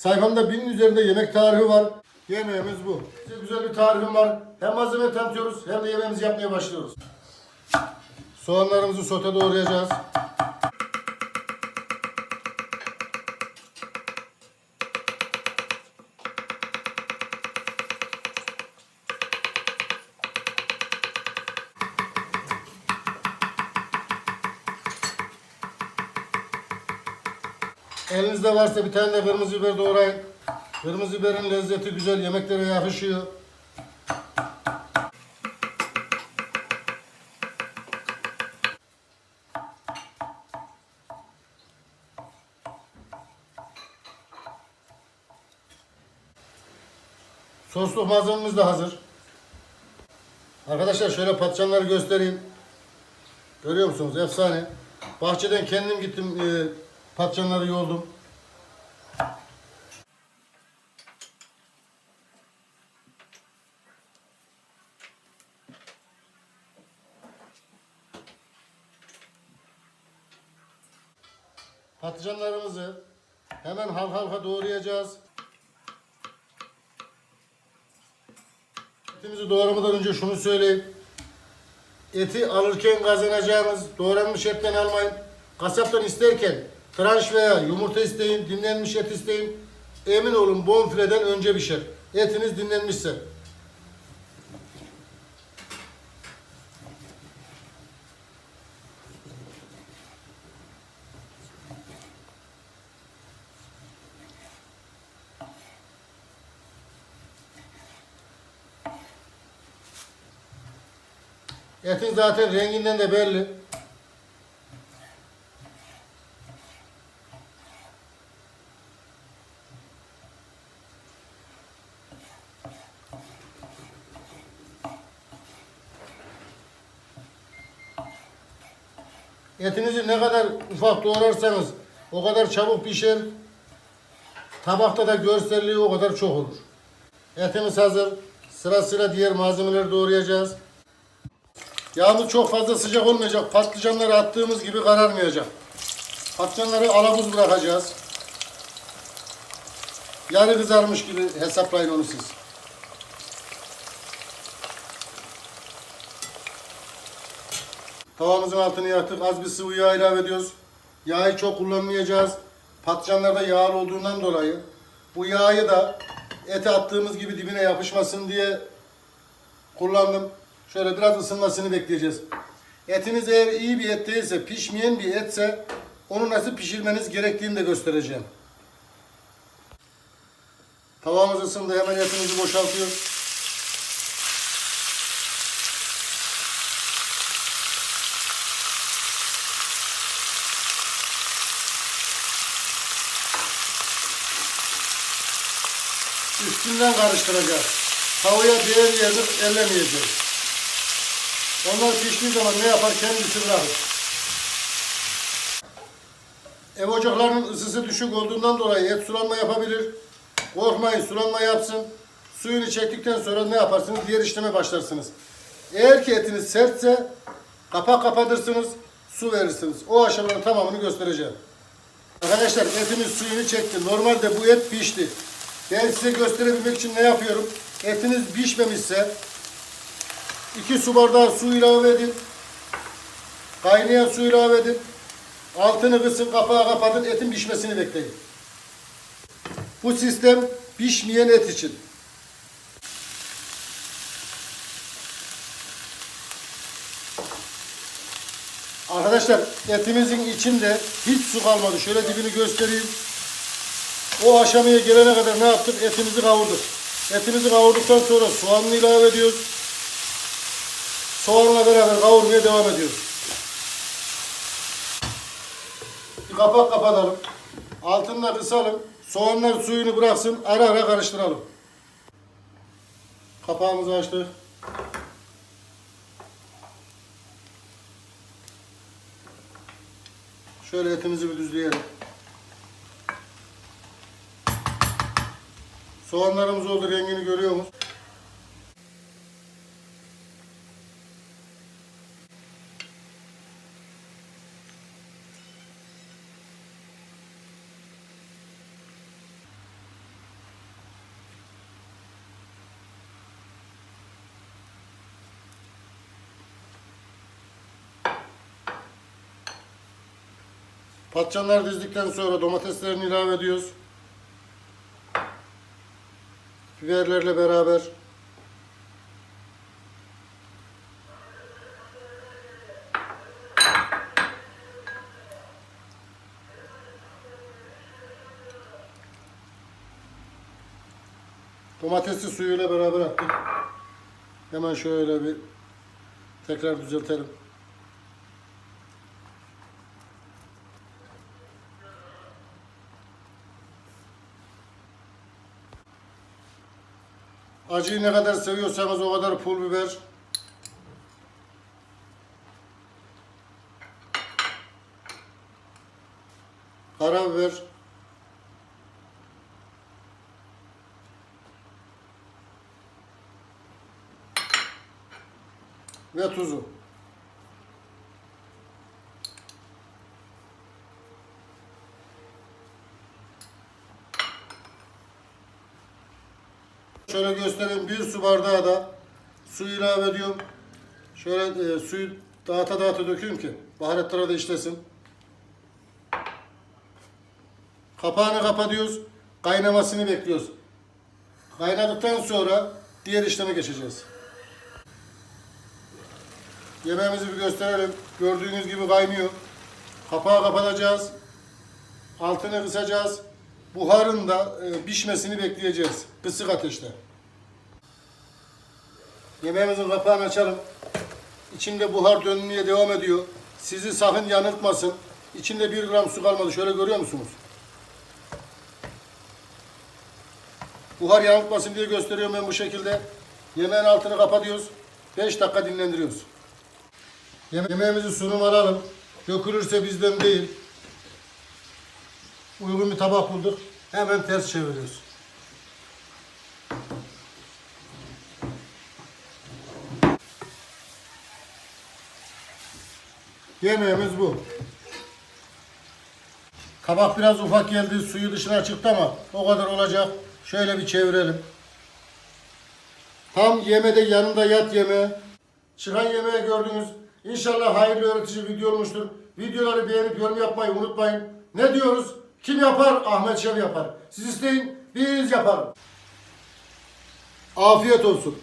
Sayfamda binin üzerinde yemek tarifi var. Yemeğimiz bu. Size güzel bir tarifim var. Hem malzeme tanıtıyoruz hem de yemeğimizi yapmaya başlıyoruz. Soğanlarımızı sote doğrayacağız. Elinizde varsa bir tane de kırmızı biber doğrayın. Kırmızı biberin lezzeti güzel, yemeklere yakışıyor. Sosluk malzememiz de hazır. Arkadaşlar şöyle patlıcanları göstereyim. Görüyor musunuz? Efsane. Bahçeden kendim gittim e, patlıcanları yoldum. Patlıcanlarımızı hemen halka halka doğrayacağız. Etimizi doğramadan önce şunu söyleyeyim. Eti alırken kazanacağınız doğranmış etten almayın. Kasaptan isterken tranş veya yumurta isteyin, dinlenmiş et isteyin. Emin olun bonfileden önce pişer. Etiniz dinlenmişse. Etin zaten renginden de belli. Etinizi ne kadar ufak doğrarsanız o kadar çabuk pişer. Tabakta da görselliği o kadar çok olur. Etimiz hazır. Sırasıyla diğer malzemeleri doğrayacağız. Yağımız çok fazla sıcak olmayacak. Patlıcanları attığımız gibi kararmayacak. Patlıcanları alabuz bırakacağız. Yarı kızarmış gibi hesaplayın onu siz. Tavamızın altını yaktık. Az bir sıvı yağ ilave ediyoruz. Yağı çok kullanmayacağız. Patlıcanlar da yağlı olduğundan dolayı. Bu yağı da ete attığımız gibi dibine yapışmasın diye kullandım. Şöyle biraz ısınmasını bekleyeceğiz. Etiniz eğer iyi bir et değilse, pişmeyen bir etse onu nasıl pişirmeniz gerektiğini de göstereceğim. Tavamız ısındı. Hemen etimizi boşaltıyoruz. Üstünden karıştıracağız. Tavaya değer yedir, ellemeyeceğiz. Onlar piştiği zaman ne yapar? Kendisi bırakır. Ev ocaklarının ısısı düşük olduğundan dolayı et sulanma yapabilir. Korkmayın sulanma yapsın. Suyunu çektikten sonra ne yaparsınız? Diğer işleme başlarsınız. Eğer ki etiniz sertse kapak kapatırsınız, su verirsiniz. O aşamaların tamamını göstereceğim. Arkadaşlar etimiz suyunu çekti. Normalde bu et pişti. Ben size gösterebilmek için ne yapıyorum? Etiniz pişmemişse 2 su bardağı su ilave edin. Kaynayan su ilave edin. Altını kısın, kapağı kapatın, etin pişmesini bekleyin. Bu sistem pişmeyen et için. Arkadaşlar etimizin içinde hiç su kalmadı. Şöyle dibini göstereyim. O aşamaya gelene kadar ne yaptık? Etimizi kavurduk. Etimizi kavurduktan sonra soğanını ilave ediyoruz. Soğanla beraber kavurmaya devam ediyoruz. Kapak kapatalım. Altını kısalım. Soğanlar suyunu bıraksın. Ara ara karıştıralım. Kapağımızı açtık. Şöyle etimizi bir düzleyelim. Soğanlarımız oldu rengini görüyor musunuz? Patlıcanlar dizdikten sonra domateslerini ilave ediyoruz. Biberlerle beraber. Domatesli suyuyla beraber attık. Hemen şöyle bir tekrar düzeltelim. Acıyı ne kadar seviyorsanız o kadar pul biber. Karabiber. Ve tuzu. Şöyle göstereyim. Bir su bardağı da su ilave ediyorum. Şöyle e, suyu dağıta dağıta döküyorum ki baharatlara da işlesin. Kapağını kapatıyoruz. Kaynamasını bekliyoruz. Kaynadıktan sonra diğer işleme geçeceğiz. Yemeğimizi bir gösterelim. Gördüğünüz gibi kaynıyor. Kapağı kapatacağız. Altını kısacağız. Buharın da e, pişmesini bekleyeceğiz. Kısık ateşte. Yemeğimizin kapağını açalım. İçinde buhar dönmeye devam ediyor. Sizi sakın yanıltmasın. İçinde bir gram su kalmadı. Şöyle görüyor musunuz? Buhar yanıltmasın diye gösteriyorum ben bu şekilde. Yemeğin altını kapatıyoruz. 5 dakika dinlendiriyoruz. Yeme- Yemeğimizi sunum alalım. Dökülürse bizden değil. Uygun bir tabak bulduk. Hemen ters çeviriyoruz. Yemeğimiz bu. Kabak biraz ufak geldi, suyu dışına çıktı ama o kadar olacak. Şöyle bir çevirelim. Tam yemede yanında yat yeme. Çıkan yemeği gördünüz. İnşallah hayırlı öğretici video olmuştur. Videoları beğenip yorum yapmayı unutmayın. Ne diyoruz? Kim yapar? Ahmet Şev yapar. Siz isteyin, biz yaparız. Afiyet olsun.